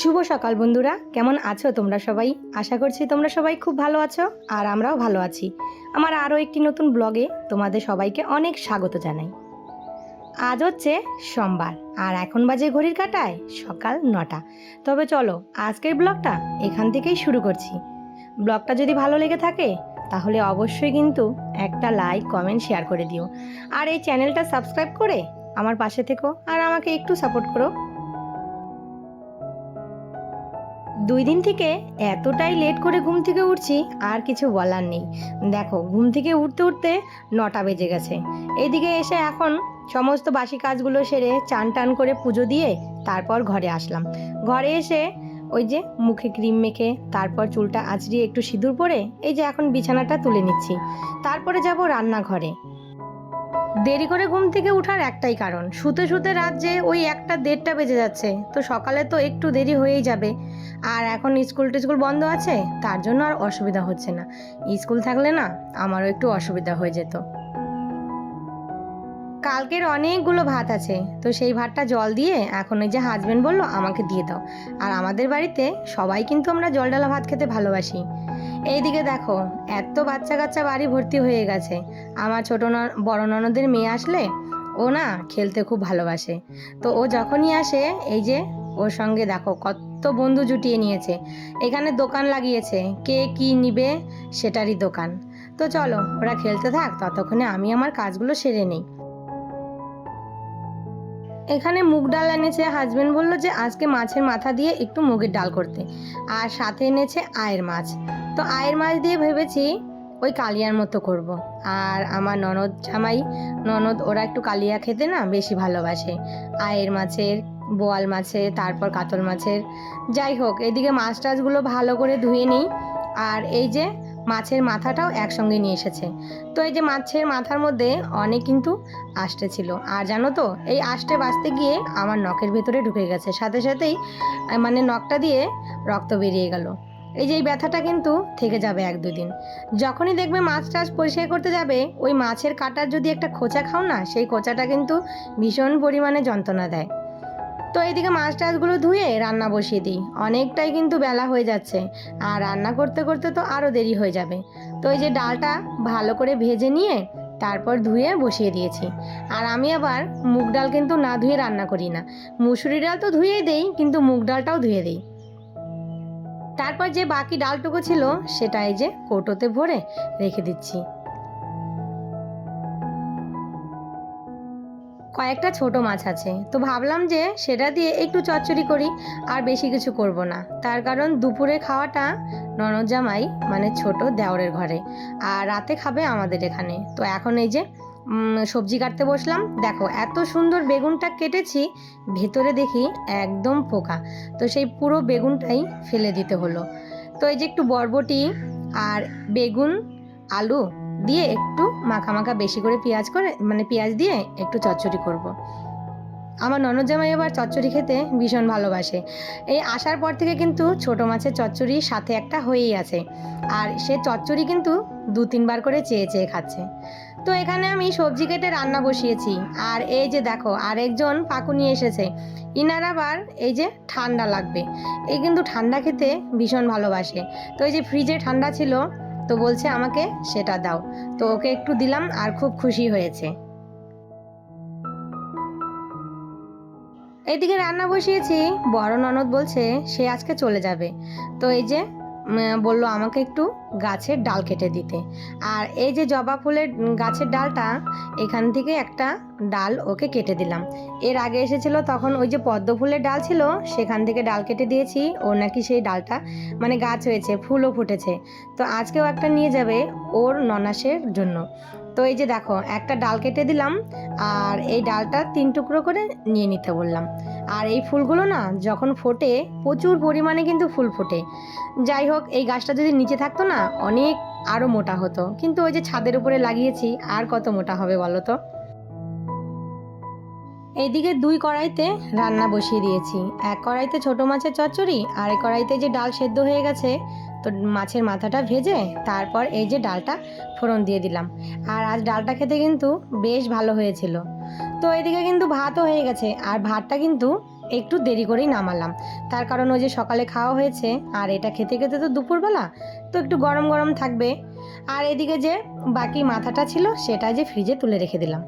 শুভ সকাল বন্ধুরা, কেমন আছো তোমরা সবাই? আশা করছি তোমরা সবাই খুব ভালো আছো আর আমরাও ভালো আছি। আমার আরও একটি নতুন ব্লগে তোমাদের সবাইকে অনেক স্বাগত জানাই। আজ হচ্ছে সোমবার আর এখন বাজে ঘড়ির কাটায় সকাল নটা। তবে চলো, আজকের ব্লগটা এখান থেকেই শুরু করছি। ব্লগটা যদি ভালো লেগে থাকে, তাহলে অবশ্যই কিন্তু একটা লাইক, কমেন্ট, শেয়ার করে দিও। আর এই চ্যানেলটা সাবস্ক্রাইব করে আমার পাশে থেকো আর আমাকে একটু সাপোর্ট করো। দুই দিন থেকে এতটাই লেট করে ঘুম থেকে উঠছি, আর কিছু বলার নেই। দেখো, ঘুম থেকে উঠতে উঠতে নটা বেজে গেছে। এদিকে এসে এখন সমস্ত বাসি কাজগুলো সেরে চান টান করে পুজো দিয়ে তারপর ঘরে আসলাম। ঘরে এসে ওই যে মুখে ক্রিম মেখে, তারপর চুলটা আঁচড়িয়ে একটু সিঁদুর পরে এই যে এখন বিছানাটা তুলে নিচ্ছি। তারপরে যাব রান্নাঘরে। দেরি করে ঘুম থেকে উঠার একটাই কারণ। শুতে শুতে রাত যে ওই একটা দেড়টা বেজে যাচ্ছে, তো সকালে তো একটু দেরি হয়েই যাবে। আর এখন স্কুল টিস্কুল বন্ধ আছে, তার জন্য আর অসুবিধা হচ্ছে না। স্কুল থাকলে না, আমারও একটু অসুবিধা হয়ে যেত। কালকের অনেকগুলো ভাত আছে। তো সেই ভাতটা জল দিয়ে এখন ওই যে হাজবেন্ড বলল, আমাকে দিয়ে দাও। আর আমাদের বাড়িতে সবাই কিন্তু আমরা জল ডালা ভাত খেতে ভালোবাসি। এইদিকে দেখো, এত বাচ্চা কাচ্চা বাড়ি ভর্তি হয়ে গেছে। আমার ছোট বড় ননদের মেয়ে আসলে ও না খেলতে খুব ভালোবাসে। তো ও যখনই আসে, এই যে ওর সঙ্গে দেখো কত বন্ধু জুটিয়ে নিয়েছে। এখানে দোকান লাগিয়েছে, কে কি নিবে সেটারই দোকান। তো চলো, ওরা খেলতে থাক, ততক্ষণে আমি আমার কাজগুলো সেরে নিই। এখানে মুগ ডাল এনেছে হাজবেন্ড বলল যে আজকে মাছের মাথা দিয়ে একটু মুগের ডাল করতে। আর সাথে এনেছে আয়ের মাছ। তো আয়ের মাছ দিয়ে ভেবেছি ওই কালিয়ার মতো করব। আর আমার ননদ জামাই, ননদ ওরা একটু কালিয়া খেতে না বেশি ভালোবাসে। আয়ের মাছের, বোয়াল মাছের, তারপর কাতল মাছের। যাই হোক, এদিকে মাছ টাছগুলো ভালো করে ধুয়ে নিই। আর এই যে মাছের মাথাটাও একসঙ্গে নিয়ে এসেছে। তো এই যে মাছের মাথার মধ্যে অনেক কিন্তু আষ্টে ছিল। আর জানো তো, এই আষ্টে বাঁচতে গিয়ে আমার নখের ভেতরে ঢুকে গেছে। সাথে সাথেই মানে নখটা দিয়ে রক্ত বেরিয়ে গেল। এই যে এই ব্যথাটা কিন্তু থেকে যাবে এক দুদিন যখনই দেখবে মাছ টাছ পরিষ্কার করতে যাবে, ওই মাছের কাটার যদি একটা খোঁচা খাও না, সেই খোঁচাটা কিন্তু ভীষণ পরিমাণে যন্ত্রণা দেয়। তো এইদিকে মাছ টাছগুলো ধুয়ে রান্না বসিয়ে দিই। অনেকটাই কিন্তু বেলা হয়ে যাচ্ছে। আর রান্না করতে করতে তো আরও দেরি হয়ে যাবে। তো এই যে ডালটা ভালো করে ভেজে নিয়ে তারপর ধুয়ে বসিয়ে দিয়েছি। আর আমি আবার মুগ ডাল কিন্তু না ধুয়ে রান্না করি না। মুসুরি ডাল তো ধুয়েই দেই, কিন্তু মুগ ডালটাও ধুয়ে দিই। তারপর যে বাকি ডালটুকু ছিল, সেটা এই যে কৌটোতে ভরে রেখে দিচ্ছি। কয়েকটা ছোট মাছ আছে। তো ভাবলাম যে সেটা দিয়ে একটু চচ্চড়ি করি, আর বেশি কিছু করব না। তার কারণ দুপুরে খাওয়াটা ননদ জামাই মানে ছোট দেওরের ঘরে, আর রাতে খাবে আমাদের এখানে। তো এখন এই যে সবজি কাটতে বসলাম। দেখো, এত সুন্দর বেগুনটা কেটেছি, ভেতরে দেখি একদম পোকা। তো সেই পুরো বেগুনটাই ফেলে দিতে হলো। তো এই যে একটু বরবটি আর বেগুন, আলু দিয়ে একটু মাখা মাখা বেশি করে পেঁয়াজ করে মানে পেঁয়াজ দিয়ে একটু চচ্চড়ি করব। আমার ননদ জামাই আবার চচ্চড়ি খেতে ভীষণ ভালোবাসে। এই আসার পর থেকে কিন্তু ছোট মাছের চচ্চড়ি সাথে একটা হয়েই আছে। আর সে চচ্চড়ি কিন্তু দু তিনবার করে চেয়ে চেয়ে খাচ্ছে। তো এখানে আমি সবজি কেটে রান্না বসিয়েছি। আর এই যে দেখো, আরেকজন পাকু নিয়ে এসেছে। ইনার আবার এই যে ঠান্ডা লাগবে। এই কিন্তু ঠান্ডা খেতে ভীষণ ভালোবাসে। তো এই যে ফ্রিজে ঠান্ডা ছিল তো বলছে, আমাকে সেটা দাও। তো ওকে একটু দিলাম আর খুব খুশি হয়েছে। এইদিকে রান্না বসিয়েছি। বড় ননদ বলছে, সে আজকে চলে যাবে। তো এই যে বলল আমাকে একটু গাছের ডাল কেটে দিতে। আর এই যে জবা ফুলের গাছের ডালটা, এখান থেকে একটা ডাল ওকে কেটে দিলাম। এর আগে এসেছিল তখন ওই যে পদ্ম ফুলের ডাল ছিল, সেখান থেকে ডাল কেটে দিয়েছি। ও নাকি সেই ডালটা মানে গাছ হয়েছে, ফুলও ফুটেছে। তো আজকেও একটা নিয়ে যাবে ওর ননাসের জন্য। তো এই যে দেখো, একটা ডাল কেটে দিলাম, আর এই ডালটা তিন টুকরো করে নিয়ে নিতে বললাম। আর এই ফুলগুলো না যখন ফোটে, প্রচুর পরিমাণে কিন্তু ফুল ফোটে। যাই হোক, এই গাছটা যদি নিচে থাকতো না, অনেক আরও মোটা হতো। কিন্তু ওই যে ছাদের উপরে লাগিয়েছি, আর কত মোটা হবে বলো তো? এইদিকে দুই কড়াইতে রান্না বসিয়ে দিয়েছি। এক কড়াইতে ছোট মাছের চচ্চড়ি আর এক কড়াইতে যে ডাল সেদ্ধ হয়ে গেছে, তো মাছের মাথাটা ভেজে তারপর এই যে ডালটা ফোড়ন দিয়ে দিলাম। আর আজ ডালটা খেতে কিন্তু বেশ ভালো হয়েছিল। তো এদিকে কিন্তু ভাতও হয়ে গেছে, আর ভাতটা কিন্তু একটু দেরি করেই নামালাম। তার কারণ ওই যে সকালে খাওয়া হয়েছে, আর এটা খেতে খেতে তো দুপুরবেলা, তো একটু গরম গরম থাকবে। আর এদিকে যে বাকি মাথাটা ছিল, সেটা যে ফ্রিজে তুলে রেখে দিলাম।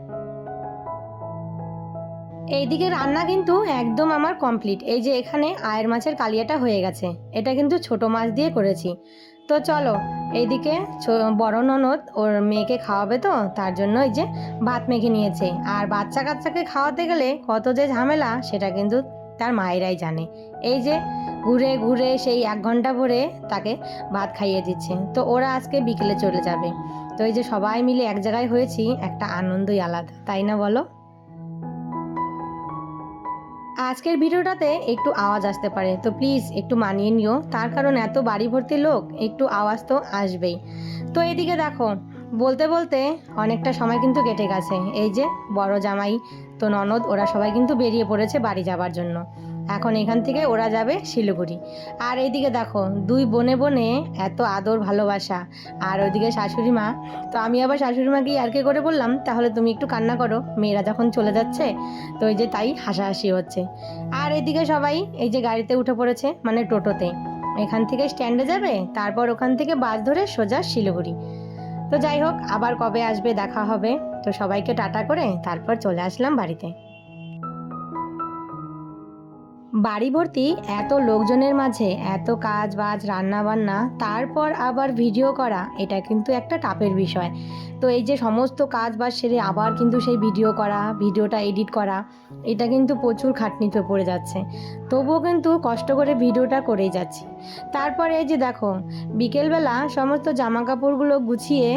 এইদিকে রান্না কিন্তু একদম আমার কমপ্লিট। এই যে এখানে আয়ের মাছের কালিয়াটা হয়ে গেছে। এটা কিন্তু ছোট মাছ দিয়ে করেছি। তো চলো, এইদিকে বড় ননদ ওর মেয়েকে খাওয়াবে তো, তার জন্য এই যে ভাত মেখে নিয়েছে। আর বাচ্চা কাচ্চাকে খাওয়াতে গেলে কত যে ঝামেলা, সেটা কিন্তু তার মায়েরাই জানে। এই যে ঘুরে ঘুরে সেই এক ঘণ্টা ভরে তাকে ভাত খাইয়ে দিচ্ছে। তো ওরা আজকে বিকেলে চলে যাবে। তো এই যে সবাই মিলে এক জায়গায় হয়েছি, একটা আনন্দই আলাদা, তাই না বলো? আজকের ভিডিওটাতে একটু আওয়াজ আসতে পারে, তো প্লিজ একটু মানিয়ে নিও। তার কারণ এত বাড়ি ভর্তি লোক, একটু আওয়াজ তো আসবেই। তো এদিকে দেখো, বলতে বলতে অনেকটা সময় কিন্তু কেটে গেছে। এই যে বড় জামাই, তো ননদ, ওরা সবাই কিন্তু বেরিয়ে পড়েছে বাড়ি যাবার জন্য। এখন এখান থেকে ওরা যাবে শিলিগুড়ি। আর এইদিকে দেখো, দুই বনে বনে এত আদর ভালোবাসা। আর ওইদিকে শাশুড়ি মা। তো আমি আবার শাশুড়ি মাকে ইয়ারকে করে বললাম, তাহলে তুমি একটু কান্না করো, মেয়েরা যখন চলে যাচ্ছে, তো এই যে তাই হাসাহাসি হচ্ছে। আর এদিকে সবাই এই যে গাড়িতে উঠে পড়েছে মানে টোটোতে। এখান থেকে স্ট্যান্ডে যাবে, তারপর ওখান থেকে বাস ধরে সোজা শিলিগুড়ি। তো যাই হোক, আবার কবে আসবে দেখা হবে। তো সবাইকে টাটা করে তারপর চলে আসলাম বাড়িতে। বাড়ি ভর্তি এত লোকজনের মাঝে, এত কাজ বাজ রান্না বান্না তারপর আবার ভিডিও করা, এটা কিন্তু একটা টাপের বিষয়। তো এই যে সমস্ত কাজ বাজ সেরে আবার কিন্তু সেই ভিডিও করা ভিডিওটা এডিট করা, এটা কিন্তু প্রচুর খাটনিতে পড়ে যাচ্ছে। তবুও কিন্তু কষ্ট করে ভিডিওটা করেই যাচ্ছি। তারপরে এই যে দেখো, বিকেলবেলা সমস্ত জামা কাপড়গুলো গুছিয়ে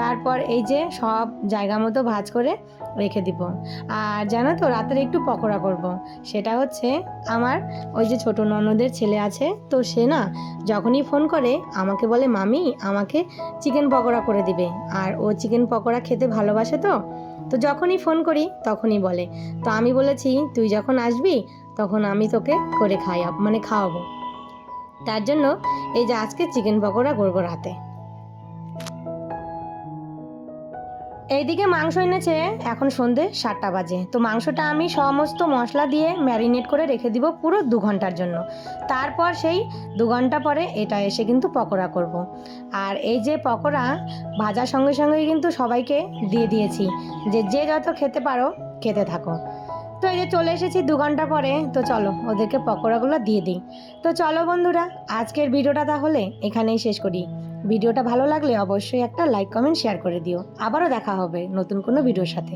তারপর এই যে সব জায়গা মতো ভাঁজ করে রেখে দিব। আর জানো তো, রাতের একটু পকোড়া করব। সেটা হচ্ছে আমার ওই যে ছোট ননদের ছেলে আছে, তো সে না যখনই ফোন করে, আমাকে বলে, মামি, আমাকে চিকেন পকোড়া করে দিবে। আর ও চিকেন পকোড়া খেতে ভালোবাসে তো? তো যখনই ফোন করি, তখনই বলে। তো আমি বলেছি, তুই যখন আসবি, তখন আমি তোকে করে খাই মানে খাওয়াবো। তার জন্য এই যে আজকে চিকেন পকোড়া করব রাতে। এইদিকে মাংস এনেছে, এখন সন্ধে সাতটা বাজে। তো মাংসটা আমি সমস্ত মশলা দিয়ে ম্যারিনেট করে রেখে দিব পুরো দু ঘণ্টার জন্য। তারপর সেই দু ঘণ্টা পরে এটা এসে কিন্তু পকোড়া করব। আর এই যে পকোড়া, ভাজার সঙ্গে সঙ্গেই কিন্তু সবাইকে দিয়ে দিয়েছি। যে যে যত খেতে পারো, খেতে থাকো। তো এই যে চলে এসেছি দু ঘণ্টা পরে, তো চলো ওদেরকে পকোড়াগুলো দিয়ে দিই। তো চলো বন্ধুরা, আজকের ভিডিওটা তাহলে এখানেই শেষ করি। ভিডিওটা ভালো লাগলে অবশ্যই একটা লাইক, কমেন্ট শেয়ার করে দিও। আবারও দেখা হবে নতুন কোনো ভিডিওর সাথে।